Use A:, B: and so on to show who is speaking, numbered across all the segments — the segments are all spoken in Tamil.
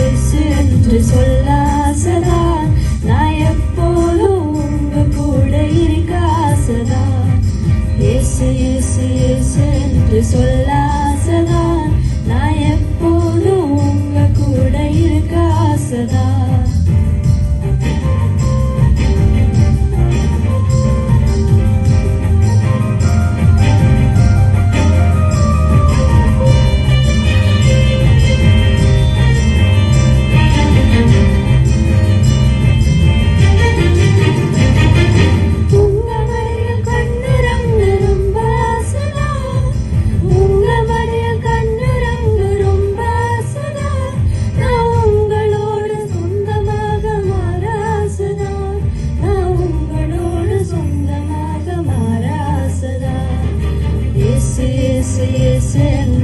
A: பேசு என்று சொல்லாசதா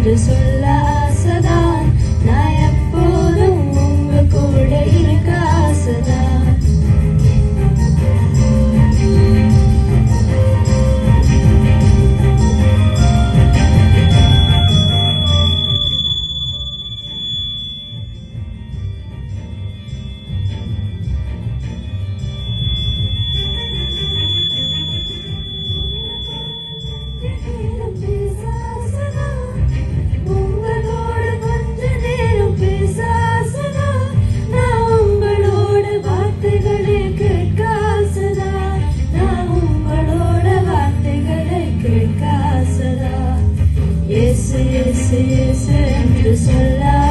A: desolados. Cause your love